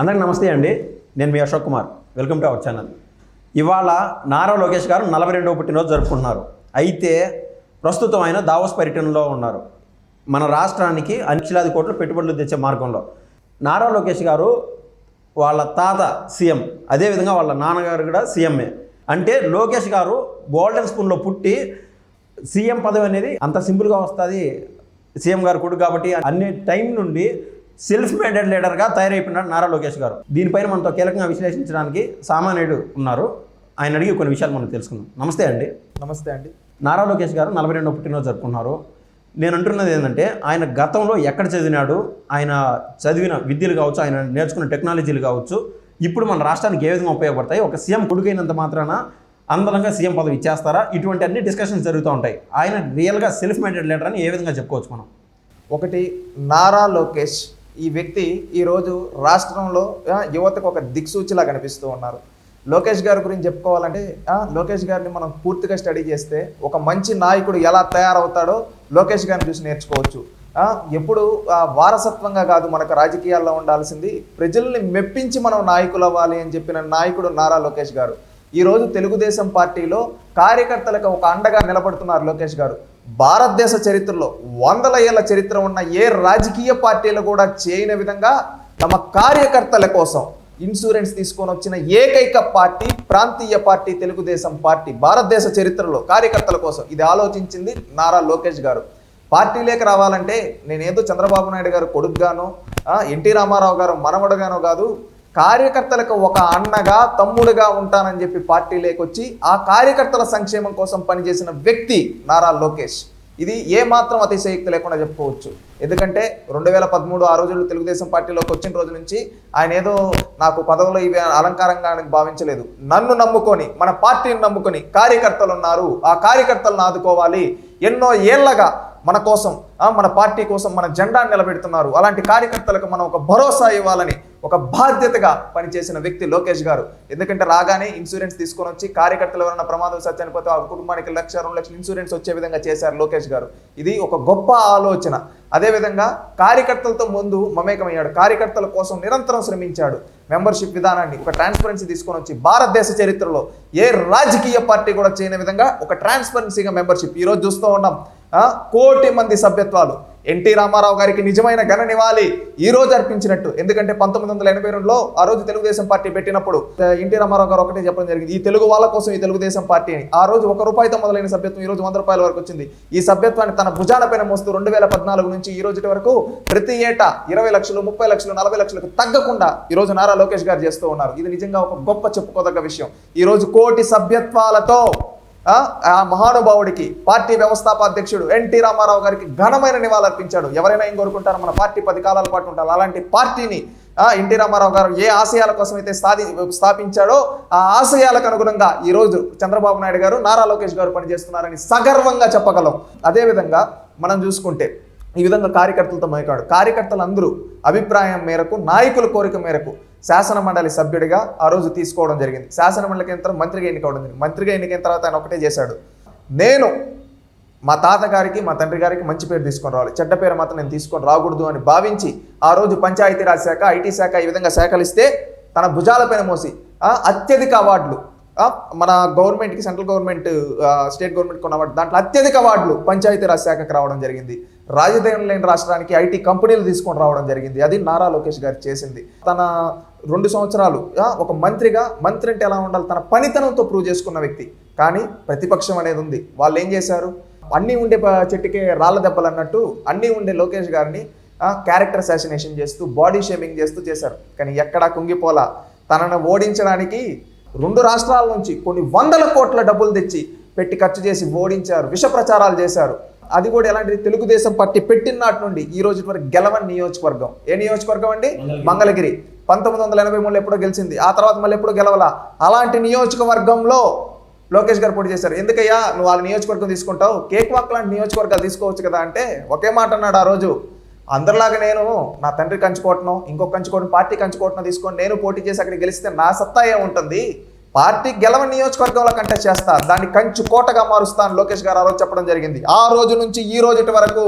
అందరికి నమస్తే అండి. నేను మీ Ashok Kumar. Welcome to our channel ఇవాళ నారా లోకేష్ గారు నలభై రెండవ పుట్టినరోజు జరుపుకుంటున్నారు. అయితే ప్రస్తుతం ఆయన దావోస్ పర్యటనలో ఉన్నారు. మన రాష్ట్రానికి అనిక్షలాది కోట్లు పెట్టుబడులు తెచ్చే మార్గంలో. నారా లోకేష్ గారు వాళ్ళ తాత సీఎం అదేవిధంగా వాళ్ళ నాన్నగారు కూడా సీఎంఏ. అంటే లోకేష్ గారు గోల్డెన్ స్పూన్లో పుట్టి సీఎం పదవి అనేది అంత సింపుల్గా వస్తుంది. సీఎం గారు కొడుకు కాబట్టి అన్ని టైం నుండి సెల్ఫ్ మేడెడ్ లీడర్గా తయారైపోయినాడు నారా లోకేష్ గారు. దీనిపైన మనతో కీలకంగా విశ్లేషించడానికి సామాన్యుడు ఉన్నారు. ఆయన అడిగి కొన్ని విషయాలు మనం తెలుసుకుందాం. నమస్తే అండి. నమస్తే అండి. నారా లోకేష్ గారు నలభై రెండో పుట్టినరోజు జరుపుకున్నారు. నేను అంటున్నది ఏంటంటే ఆయన గతంలో ఎక్కడ చదివినాడు ఆయన చదివిన విద్యలు కావచ్చు ఆయన నేర్చుకున్న టెక్నాలజీలు కావచ్చు ఇప్పుడు మన రాష్ట్రానికి ఏ విధంగా ఉపయోగపడతాయి ఒక సీఎం కొడుకైనంత మాత్రాన అందరంగా సీఎం పదవి ఇచ్చేస్తారా? ఇటువంటి అన్ని డిస్కషన్స్ జరుగుతూ ఉంటాయి. ఆయన రియల్గా సెల్ఫ్ మేడెడ్ లీడర్ అని ఏ విధంగా చెప్పుకోవచ్చు మనం? ఒకటి నారా లోకేష్ ఈ వ్యక్తి ఈరోజు రాష్ట్రంలో యువతకు ఒక దిక్సూచిలా కనిపిస్తూ ఉన్నారు. లోకేష్ గారి గురించి చెప్పుకోవాలంటే లోకేష్ గారిని మనం పూర్తిగా స్టడీ చేస్తే ఒక మంచి నాయకుడు ఎలా తయారవుతాడో లోకేష్ గారిని చూసి నేర్చుకోవచ్చు. ఎప్పుడు వారసత్వంగా కాదు మనకు రాజకీయాల్లో ఉండాల్సింది. ప్రజల్ని మెప్పించి మనం నాయకులు అవ్వాలి అని చెప్పిన నాయకుడు నారా లోకేష్ గారు. ఈరోజు తెలుగుదేశం పార్టీలో కార్యకర్తలకు ఒక అండగా నిలబడుతున్నారు లోకేష్ గారు. భారతదేశ చరిత్రలో వందల ఏళ్ళ చరిత్ర ఉన్న ఏ రాజకీయ పార్టీలు కూడా చేయని విధంగా తమ కార్యకర్తల కోసం ఇన్సూరెన్స్ తీసుకొని వచ్చిన ఏకైక పార్టీ ప్రాంతీయ పార్టీ తెలుగుదేశం పార్టీ భారతదేశ చరిత్రలో కార్యకర్తల కోసం. ఇది ఆలోచించింది నారా లోకేష్ గారు. పార్టీలోకి రావాలంటే నేనేదో చంద్రబాబు నాయుడు గారు కొడుకుగానో ఎన్టీ రామారావు గారు మనవడగానో కాదు కార్యకర్తలకు ఒక అన్నగా తమ్ముడుగా ఉంటానని చెప్పి పార్టీ లేకొచ్చి ఆ కార్యకర్తల సంక్షేమం కోసం పనిచేసిన వ్యక్తి నారా లోకేష్. ఇది ఏ మాత్రం అతిశయక్తి లేకుండా చెప్పుకోవచ్చు. ఎందుకంటే రెండు వేల పదమూడు ఆ రోజుల్లో తెలుగుదేశం పార్టీలోకి వచ్చిన రోజు నుంచి ఆయన ఏదో నాకు పదవులు ఇవి అలంకారంగా భావించలేదు. నన్ను నమ్ముకొని మన పార్టీని నమ్ముకొని కార్యకర్తలు ఉన్నారు ఆ కార్యకర్తలను ఆదుకోవాలి. ఎన్నో ఏళ్ళగా మన కోసం మన పార్టీ కోసం మన జెండాను నిలబెడుతున్నారు. అలాంటి కార్యకర్తలకు మనం ఒక భరోసా ఇవ్వాలని ఒక బాధ్యతగా పనిచేసిన వ్యక్తి లోకేష్ గారు. ఎందుకంటే రాగానే ఇన్సూరెన్స్ తీసుకొని వచ్చి కార్యకర్తలు ఎవరైనా ప్రమాదం సత్య చనిపోతే ఆ కుటుంబానికి లక్ష రెండు లక్షలు ఇన్సూరెన్స్ వచ్చే విధంగా చేశారు లోకేష్ గారు. ఇది ఒక గొప్ప ఆలోచన. అదేవిధంగా కార్యకర్తలతో ముందు మమేకమయ్యాడు. కార్యకర్తల కోసం నిరంతరం శ్రమించాడు. మెంబర్షిప్ విధానాన్ని ఒక ట్రాన్స్పరెన్సీ తీసుకొని వచ్చి భారతదేశ చరిత్రలో ఏ రాజకీయ పార్టీ కూడా చేయని విధంగా ఒక ట్రాన్స్పరెన్సీగా మెంబర్షిప్. ఈరోజు చూస్తూ ఉన్నాం. కోటి మంది సభ్యత్వాలు. ఎన్టీ రామారావు గారికి నిజమైన ఘననివ్వాలి ఈ రోజు అర్పించినట్టు. ఎందుకంటే పంతొమ్మిది వందల ఎనభై రెండులో ఆ రోజు తెలుగుదేశం పార్టీ పెట్టినప్పుడు ఎన్టీ రామారావు గారు ఒకటే చెప్పడం జరిగింది ఈ తెలుగు వాళ్ళ కోసం ఈ తెలుగుదేశం పార్టీ అని. ఆ రోజు ఒక రూపాయితో మొదలైన సభ్యత్వం ఈ రోజు వంద రూపాయల వరకు వచ్చింది. ఈ సభ్యత్వాన్ని తన భుజాన పైన మోస్తూ రెండు వేల పద్నాలుగు నుంచి ఈ రోజు వరకు ప్రతి ఏటా ఇరవై లక్షలు ముప్పై లక్షలు నలభై లక్షలకు తగ్గకుండా ఈ రోజు నారా లోకేష్ గారు చేస్తూ ఉన్నారు. ఇది నిజంగా ఒక గొప్ప చెప్పుకోదగ్గ విషయం. ఈ రోజు కోటి సభ్యత్వాలతో ఆ మహానుభావుడికి పార్టీ వ్యవస్థాపాధ్యక్షుడు ఎన్టీ రామారావు గారికి ఘనమైన నివాళులర్పించాడు ఎవరైనా ఏం కోరుకుంటారు? మన పార్టీ పది కాలాల పాటు ఉంటారు అలాంటి పార్టీని ఎన్టీ రామారావు గారు ఏ ఆశయాల కోసం అయితే స్థాది స్థాపించాడో ఆ ఆశయాలకు అనుగుణంగా ఈరోజు చంద్రబాబు నాయుడు గారు నారా లోకేష్ గారు పనిచేస్తున్నారని సగర్వంగా చెప్పగలం. అదేవిధంగా మనం చూసుకుంటే ఈ విధంగా కార్యకర్తలతో మైకాడు కార్యకర్తలందరూ అభిప్రాయం మేరకు నాయకుల కోరిక మేరకు శాసన మండలి సభ్యుడిగా ఆ రోజు తీసుకోవడం జరిగింది. శాసన మండలికి తర్వాత మంత్రిగా ఎన్నికవడం జరిగింది. మంత్రిగా ఎన్నికైన తర్వాత ఆయన ఒకటే చేశాడు. నేను మా తాతగారికి మా తండ్రి గారికి మంచి పేరు తీసుకొని రావాలి. చెడ్డ పేరు మాత్రం నేను తీసుకొని రాకూడదు అని భావించి ఆ రోజు పంచాయతీరాజ్ శాఖ ఐటీ శాఖ ఈ విధంగా శాఖలు ఇస్తే తన భుజాలపైన మోసి అత్యధిక అవార్డులు మన గవర్నమెంట్కి సెంట్రల్ గవర్నమెంట్ స్టేట్ గవర్నమెంట్ కొన్న అవార్డు దాంట్లో అత్యధిక అవార్డులు పంచాయతీరాజ్ శాఖకు రావడం జరిగింది. రాజధాని లేని రాష్ట్రానికి ఐటీ కంపెనీలు తీసుకొని రావడం జరిగింది. అది నారా లోకేష్ గారు చేసింది. తన రెండు సంవత్సరాలు ఒక మంత్రిగా మంత్రి అంటే ఎలా ఉండాలి? తన పనితనంతో ప్రూవ్ చేసుకున్న వ్యక్తి. కానీ ప్రతిపక్షం అనేది ఉంది. వాళ్ళు ఏం చేశారు? అన్నీ ఉండే చెట్టుకే రాళ్ళ దెబ్బలు అన్నట్టు అన్నీ ఉండే లోకేష్ గారిని క్యారెక్టర్ అసాసినేషన్ చేస్తూ బాడీ షేమింగ్ చేస్తూ చేశారు. కానీ ఎక్కడా కుంగిపోలా. తనను ఓడించడానికి రెండు రాష్ట్రాల నుంచి కొన్ని వందల కోట్ల డబ్బులు తెచ్చి పెట్టి ఖర్చు చేసి ఓడించారు విష ప్రచారాలు చేశారు. అది కూడా ఎలాంటిది? తెలుగుదేశం పార్టీ పెట్టిన నాటి నుండి ఈ రోజు వరకు గెలవని నియోజకవర్గం. ఏ నియోజకవర్గం అండి? మంగళగిరి. పంతొమ్మిది వందల ఎనభై మూడులో ఎప్పుడో గెలిచింది. ఆ తర్వాత మళ్ళీ ఎప్పుడో గెలవలా? అలాంటి నియోజకవర్గంలో లోకేష్ గారు పోటీ చేశారు. ఎందుకయ్యా? నువ్వు వాళ్ళ నియోజకవర్గం తీసుకుంటావు. కేక్ వాక్ లాంటి నియోజకవర్గాలు తీసుకోవచ్చు కదా అంటే ఒకే మాట అన్నాడు ఆ రోజు. అందరిలాగా నేను నా తండ్రి కంచుకోవటం ఇంకొక కంచుకోవడం పార్టీ కంచుకోవటం తీసుకొని నేను పోటీ చేసి అక్కడ గెలిస్తే నా సత్తా ఏముంటుంది? పార్టీ గెలవ నియోజకవర్గంలో కంటెస్ట్ చేస్తాను దాన్ని కంచు కోటగా మారుస్తాను లోకేష్ గారు ఆ రోజు చెప్పడం జరిగింది. ఆ రోజు నుంచి ఈ రోజుటి వరకు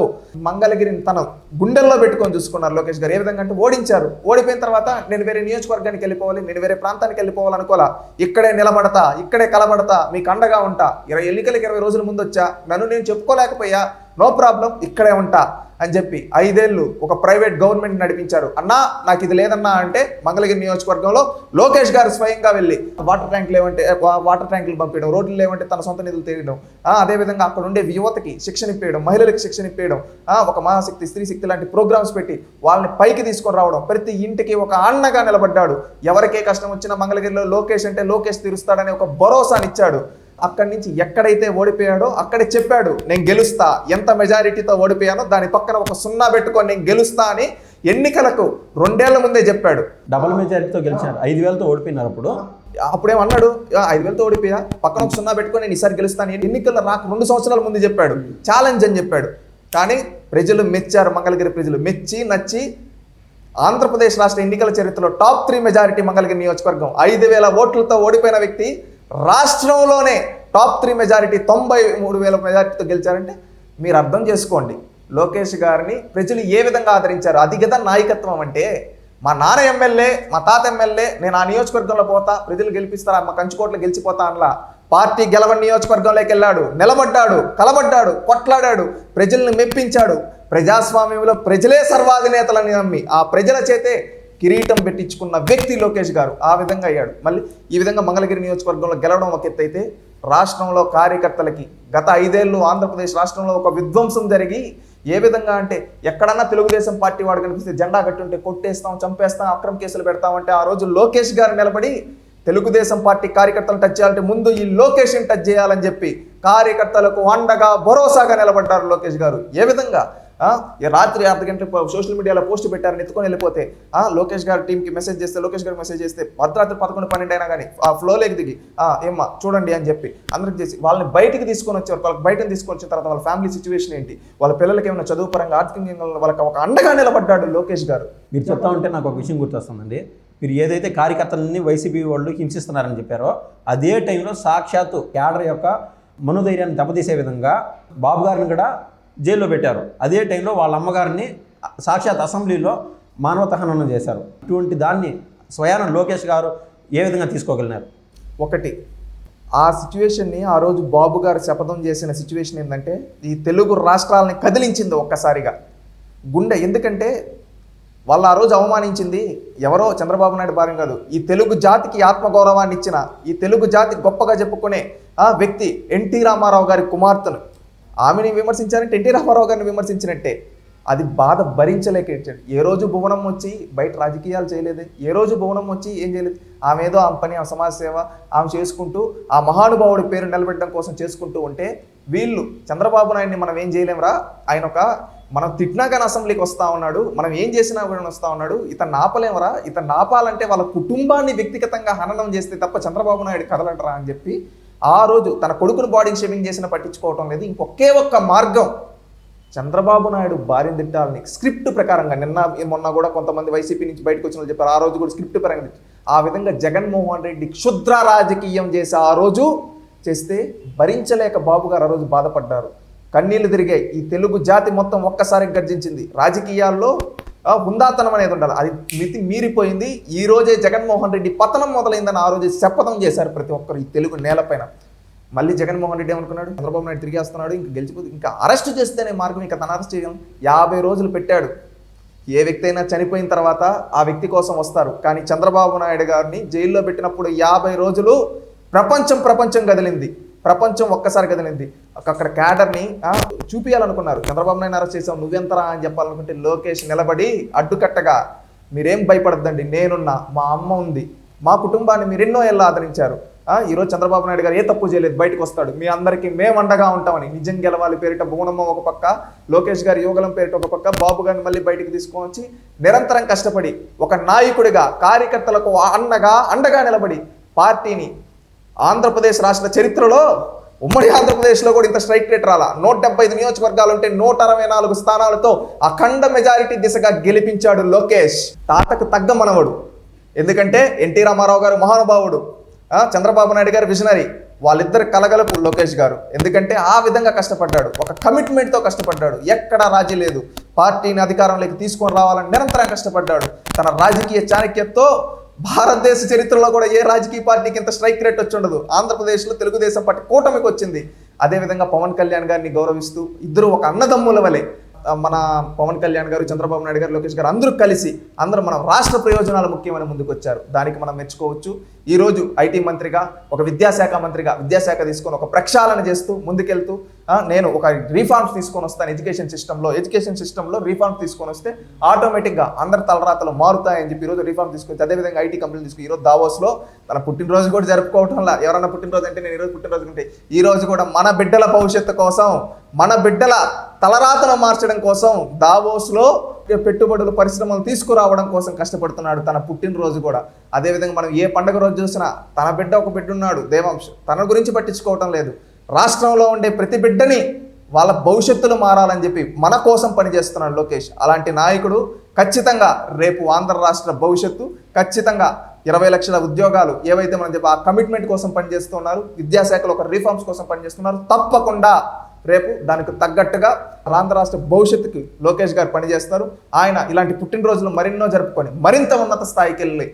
మంగళగిరిని తన గుండెల్లో పెట్టుకొని చూసుకున్నారు లోకేష్ గారు. ఏ విధంగా అంటే ఓడించారు. ఓడిపోయిన తర్వాత నేను వేరే నియోజకవర్గానికి వెళ్ళిపోవాలి నేను వేరే ప్రాంతానికి వెళ్ళిపోవాలి అనుకోలా ఇక్కడే నిలబడతా ఇక్కడే కలబడతా మీకు అండగా ఉంటా. ఇరవై ఎన్నికలకు ఇరవై రోజుల ముందు వచ్చా. నన్ను నేను చెప్పుకోలేకపోయా. నో ప్రాబ్లం ఇక్కడే ఉంటా. అని చెప్పి ఐదేళ్ళు ఒక ప్రైవేట్ గవర్నమెంట్ నడిపించారు. అన్నా నాకు ఇది లేదన్నా అంటే మంగళగిరి నియోజకవర్గంలో లోకేష్ గారు స్వయంగా వెళ్ళి వాటర్ ట్యాంక్ లేవంటే వాటర్ ట్యాంకులు పంపించడం రోడ్లు లేవంటే తన సొంత నిధులు తీయడం అదేవిధంగా అక్కడ ఉండే యువతకి శిక్షణ ఇప్పించడం మహిళలకు శిక్షణ ఇప్పించడం ఒక మహాశక్తి స్త్రీ శక్తి లాంటి ప్రోగ్రామ్స్ పెట్టి వాళ్ళని పైకి తీసుకొని రావడం ప్రతి ఇంటికి ఒక అన్నగా నిలబడ్డాడు. ఎవరికే కష్టం వచ్చినా మంగళగిరిలో లోకేష్ అంటే లోకేష్ తీరుస్తాడనే ఒక భరోసానిచ్చాడు. అక్కడి నుంచి ఎక్కడైతే ఓడిపోయాడో అక్కడే చెప్పాడు నేను గెలుస్తా. ఎంత మెజారిటీతో ఓడిపోయానో దాని పక్కన ఒక సున్నా పెట్టుకొని నేను గెలుస్తా అని ఎన్నికలకు రెండేళ్ళ ముందే చెప్పాడు. డబుల్ మెజారిటీతో గెలిచారు ఐదు వేలతో ఓడిపోయినారు అప్పుడు? అప్పుడేమన్నాడు "ఆ, ఐదు వేలతో ఓడిపోయా? పక్కన ఒక సున్నా పెట్టుకొని నేను ఈసారి గెలుస్తాను ఎన్నికల్లో రాక రెండు సంవత్సరాల ముందు చెప్పాడు. ఛాలెంజ్ అని చెప్పాడు. కానీ ప్రజలు మెచ్చారు మంగళగిరి ప్రజలు మెచ్చి నచ్చి ఆంధ్రప్రదేశ్ రాష్ట్ర ఎన్నికల చరిత్రలో టాప్ త్రీ మెజారిటీ మంగళగిరి నియోజకవర్గం. ఐదు వేల ఓట్లతో ఓడిపోయిన వ్యక్తి రాష్ట్రంలోనే టాప్ త్రీ మెజారిటీ తొంభై మూడు వేల మెజారిటీతో గెలిచారంటే మీరు అర్థం చేసుకోండి. లోకేష్ గారిని ప్రజలు ఏ విధంగా ఆదరించారు? అది కదా నాయకత్వం అంటే మా నాన్న ఎమ్మెల్యే మా తాత ఎమ్మెల్యే నేను ఆ నియోజకవర్గంలో పోతా ప్రజలు గెలిపిస్తారా మా కంచుకోట్లు గెలిచిపోతా అనలా. పార్టీ గెలవని నియోజకవర్గంలోకి వెళ్ళాడు నిలబడ్డాడు కలబడ్డాడు కొట్లాడాడు ప్రజల్ని మెప్పించాడు. ప్రజాస్వామ్యంలో ప్రజలే సర్వాధినేతలని నమ్మి ఆ ప్రజల చేతే కిరీటం పెట్టించుకున్న వ్యక్తి లోకేష్ గారు ఆ విధంగా అయ్యాడు. మళ్ళీ ఈ విధంగా మంగళగిరి నియోజకవర్గంలో గెలవడం ఒక ఎత్తు అయితే రాష్ట్రంలో కార్యకర్తలకి గత ఐదేళ్ళు ఆంధ్రప్రదేశ్ రాష్ట్రంలో ఒక విధ్వంసం జరిగి ఏ విధంగా అంటే ఎక్కడన్నా తెలుగుదేశం పార్టీ వాడు కనిపిస్తే జెండా కట్టుంటే కొట్టేస్తాం చంపేస్తాం అక్రమ కేసులు పెడతామంటే ఆ రోజు లోకేష్ గారు నిలబడి తెలుగుదేశం పార్టీ కార్యకర్తలను టచ్ చేయాలంటే ముందు ఈ లోకేష్ని టచ్ చేయాలని చెప్పి కార్యకర్తలకు అండగా భరోసాగా నిలబడ్డారు లోకేష్ గారు. ఏ విధంగా? రాత్రి అర్ధ గంట సోషల్ మీడియాలో పోస్ట్ పెట్టారని ఎత్తుకొని వెళ్ళిపోతే లోకేష్ గారి టీంకి మెసేజ్ చేస్తే లోకేష్ గారికి మెసేజ్ చేస్తే అర్ధరాత్రి పదకొండు పన్నెండు అయినా కానీ ఆ ఫ్లోలోకి దిగి ఏమ్మా చూడండి అని చెప్పి అందరికి చేసి వాళ్ళని బయటికి తీసుకొని వచ్చారు వాళ్ళకి బయటకు తీసుకొని వచ్చిన తర్వాత వాళ్ళ ఫ్యామిలీ సిచ్యువేషన్ ఏంటి? వాళ్ళ పిల్లలకి ఏమైనా చదువు పరంగా ఆర్థికంగా వాళ్ళకి ఒక అండగా నిలబడ్డాడు లోకేష్ గారు. మీరు చెప్తా ఉంటే నాకు ఒక విషయం గుర్తొస్తుందండి. మీరు ఏదైతే కార్యకర్తలని వైసీపీ వాళ్ళు హింసిస్తున్నారని చెప్పారో అదే టైంలో సాక్షాత్తు క్యాడర్ యొక్క మనోధైర్యాన్ని దెబ్బతీసే విధంగా బాబు గారిని కూడా జైల్లో పెట్టారు. అదే టైంలో వాళ్ళ అమ్మగారిని సాక్షాత్ అసెంబ్లీలో మానవతహనం చేశారు. ఇటువంటి దాన్ని స్వయాన లోకేష్ గారు ఏ విధంగా తీసుకోగలిగినారు? ఒకటి ఆ సిచ్యువేషన్ని ఆ రోజు బాబు గారు శపథం చేసిన సిచ్యువేషన్ ఏంటంటే ఈ తెలుగు రాష్ట్రాలని కదిలించింది ఒక్కసారిగా. గుండె ఎందుకంటే వాళ్ళు ఆ రోజు అవమానించింది ఎవరో చంద్రబాబు నాయుడు భార్యం కాదు. ఈ తెలుగు జాతికి ఆత్మగౌరవాన్ని ఇచ్చిన ఈ తెలుగు జాతి గొప్పగా చెప్పుకునే ఆ వ్యక్తి ఎన్టీ రామారావు గారి కుమార్తెను ఆమెని విమర్శించారంటే ఎన్టీ రామారావు గారిని విమర్శించినట్టే. అది బాధ భరించలేక ఏడ్చాడు. ఏ రోజు భువనం వచ్చి బయట రాజకీయాలు చేయలేదు? ఏ రోజు భువనం వచ్చి ఏం చేయలేదు? ఆమె ఏదో ఆమె పని ఆమె సమాజ సేవ ఆమె చేసుకుంటూ ఆ మహానుభావుడి పేరు నిలబెట్టడం కోసం చేసుకుంటూ ఉంటే వీళ్ళు చంద్రబాబు నాయుడిని మనం ఏం చేయలేంరా ఆయన ఒక మనం తిట్టినా కానీ అసెంబ్లీకి వస్తా ఉన్నాడు మనం ఏం చేసినా కూడా వస్తా ఉన్నాడు ఇతను ఆపలేమరా? ఇతను ఆపాలంటే వాళ్ళ కుటుంబాన్ని వ్యక్తిగతంగా హననం చేస్తే తప్ప చంద్రబాబు నాయుడు కదలంటరా అని చెప్పి ఆ రోజు తన కొడుకును బాడీకి షేవింగ్ చేసిన పట్టించుకోవటం లేదు. ఇంకొకే ఒక్క మార్గం. చంద్రబాబు నాయుడు భార్యను తిట్టాలని స్క్రిప్ట్ ప్రకారంగా నిన్న మొన్న కూడా కొంతమంది వైసీపీ నుంచి బయటకు వచ్చిన వాళ్ళు చెప్పారు. ఆ రోజు కూడా స్క్రిప్ట్ పరంగా ఆ విధంగా జగన్మోహన్ రెడ్డి క్షుద్ర రాజకీయం చేసి ఆ రోజు చేస్తే భరించలేక బాబు గారు ఆ రోజు బాధపడ్డారు. కన్నీళ్ళు తిరిగాయి. ఈ తెలుగు జాతి మొత్తం ఒక్కసారి గర్జించింది. రాజకీయాల్లో హుందాతనం అనేది ఉండాలి. అది మితి మీరిపోయింది. ఈ రోజే జగన్మోహన్ రెడ్డి పతనం మొదలైందని ఆ రోజు శపథం చేశారు ప్రతి ఒక్కరు ఈ తెలుగు నేలపైన మళ్ళీ జగన్మోహన్ రెడ్డి ఏమనుకున్నాడు? చంద్రబాబు నాయుడు తిరిగేస్తున్నాడు ఇంకా గెలిచిపోతే ఇంకా అరెస్ట్ చేస్తేనే మార్గం. ఇంకా తన అరెస్ట్ చేయడం యాభై రోజులు పెట్టాడు. ఏ వ్యక్తి అయినా చనిపోయిన తర్వాత ఆ వ్యక్తి కోసం వస్తారు. కానీ చంద్రబాబు నాయుడు గారిని జైల్లో పెట్టినప్పుడు యాభై రోజులు ప్రపంచం ప్రపంచం కదిలింది. ప్రపంచం ఒక్కసారి కదిలింది. అక్కడ క్యాడర్ని చూపించాలనుకున్నారు చంద్రబాబు నాయుడు అరెస్ట్ చేసాం నువ్వెంతరా అని చెప్పాలనుకుంటే లోకేష్ నిలబడి అడ్డుకట్టగా మీరేం భయపడద్దండి నేనున్నా మా అమ్మ ఉంది. మా కుటుంబాన్ని మీరు ఎన్నో ఏళ్ళు ఆదరించారు. ఈరోజు చంద్రబాబు నాయుడు గారు ఏ తప్పు చేయలేదు బయటకు వస్తాడు. మీ అందరికీ మేము అండగా ఉంటామని నిజం గెలవాలి పేరిట భువనమ్మ ఒక పక్క లోకేష్ గారి యోగలం పేరిట ఒక పక్క బాబు గారిని మళ్ళీ బయటకు తీసుకొని వచ్చి నిరంతరం కష్టపడి ఒక నాయకుడిగా కార్యకర్తలకు అన్నగా అండగా నిలబడి పార్టీని ఆంధ్రప్రదేశ్ రాష్ట్ర చరిత్రలో ఉమ్మడి ఆంధ్రప్రదేశ్లో కూడా ఇంత స్ట్రైక్ రేట్ రాలా. నూట డెబ్బై ఐదు నియోజకవర్గాలు ఉంటే నూట అరవై నాలుగు స్థానాలతో అఖండ మెజారిటీ దిశగా గెలిపించాడు లోకేష్. తాతకు తగ్గ మనవడు. ఎందుకంటే ఎన్టీ రామారావు గారు మహానుభావుడు. చంద్రబాబు నాయుడు గారు విజనరీ. వాళ్ళిద్దరు కలగలపు లోకేష్ గారు. ఎందుకంటే ఆ విధంగా కష్టపడ్డాడు. ఒక కమిట్మెంట్తో కష్టపడ్డాడు. ఎక్కడ రాజీ లేదు. పార్టీని అధికారంలోకి తీసుకొని రావాలని నిరంతరం కష్టపడ్డాడు. తన రాజకీయ చాణక్యతో భారతదేశ చరిత్రలో కూడా ఏ రాజకీయ పార్టీకి ఇంత స్ట్రైక్ రేట్ వచ్చి ఉండదు? ఆంధ్రప్రదేశ్లో తెలుగుదేశం పార్టీ కూటమికి వచ్చింది. అదేవిధంగా పవన్ కళ్యాణ్ గారిని గౌరవిస్తూ ఇద్దరు ఒక అన్నదమ్ముల వలె మన పవన్ కళ్యాణ్ గారు చంద్రబాబు నాయుడు గారు లోకేష్ గారు అందరూ కలిసి అందరూ మన రాష్ట్ర ప్రయోజనాలు ముఖ్యమైన ముందుకు వచ్చారు దానికి మనం మెచ్చుకోవచ్చు. ఈరోజు ఐటీ మంత్రిగా ఒక విద్యాశాఖ మంత్రిగా విద్యాశాఖ తీసుకొని ఒక ప్రక్షాళన చేస్తూ ముందుకెళ్తూ నేను ఒక రీఫార్మ్స్ తీసుకొని వస్తాను ఎడ్యుకేషన్ సిస్టంలో. ఎడ్యుకేషన్ సిస్టంలో రీఫార్మ్స్ తీసుకొని వస్తే ఆటోమేటిక్గా అందరి తలరాతలు మారుతాయని చెప్పి ఈరోజు రీఫార్మ్ తీసుకొచ్చి అదేవిధంగా ఐటీ కంపెనీలు తీసుకుని ఈరోజు దావోస్లో తన పుట్టినరోజు కూడా జరుపుకోవటంలా ఎవరన్నా పుట్టినరోజు అంటే నేను ఈరోజు పుట్టినరోజు ఉంటే ఈరోజు కూడా మన బిడ్డల భవిష్యత్తు కోసం మన బిడ్డల తలరాతను మార్చడం కోసం దావోస్లో పెట్టుబడులు పరిశ్రమలు తీసుకురావడం కోసం కష్టపడుతున్నాడు తన పుట్టినరోజు కూడా. అదేవిధంగా మనం ఏ పండుగ రోజు చూసినా తన బిడ్డ ఒక బిడ్డ ఉన్నాడు. దేవాంశ్ తన గురించి పట్టించుకోవటం లేదు. రాష్ట్రంలో ఉండే ప్రతి బిడ్డని వాళ్ళ భవిష్యత్తులు మారాలని చెప్పి మన కోసం పనిచేస్తున్నాడు లోకేష్. అలాంటి నాయకుడు ఖచ్చితంగా రేపు ఆంధ్ర రాష్ట్ర భవిష్యత్తు ఖచ్చితంగా ఇరవై లక్షల ఉద్యోగాలు ఏవైతే మనం చెప్పి ఆ కమిట్మెంట్ కోసం పనిచేస్తున్నారు విద్యాశాఖలో ఒక రిఫార్మ్స్ కోసం పనిచేస్తున్నారు తప్పకుండా రేపు దానికి తగ్గట్టుగా ఆంధ్ర రాష్ట్ర భవిష్యత్తుకి లోకేష్ గారు పనిచేస్తారు. ఆయన ఇలాంటి పుట్టినరోజులు మరెన్నో జరుపుకొని మరింత ఉన్నత స్థాయికి వెళ్ళి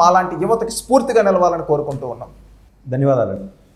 మాలాంటి యువతకి స్ఫూర్తిగా నిలవాలని కోరుకుంటూ ఉన్నాం. ధన్యవాదాలు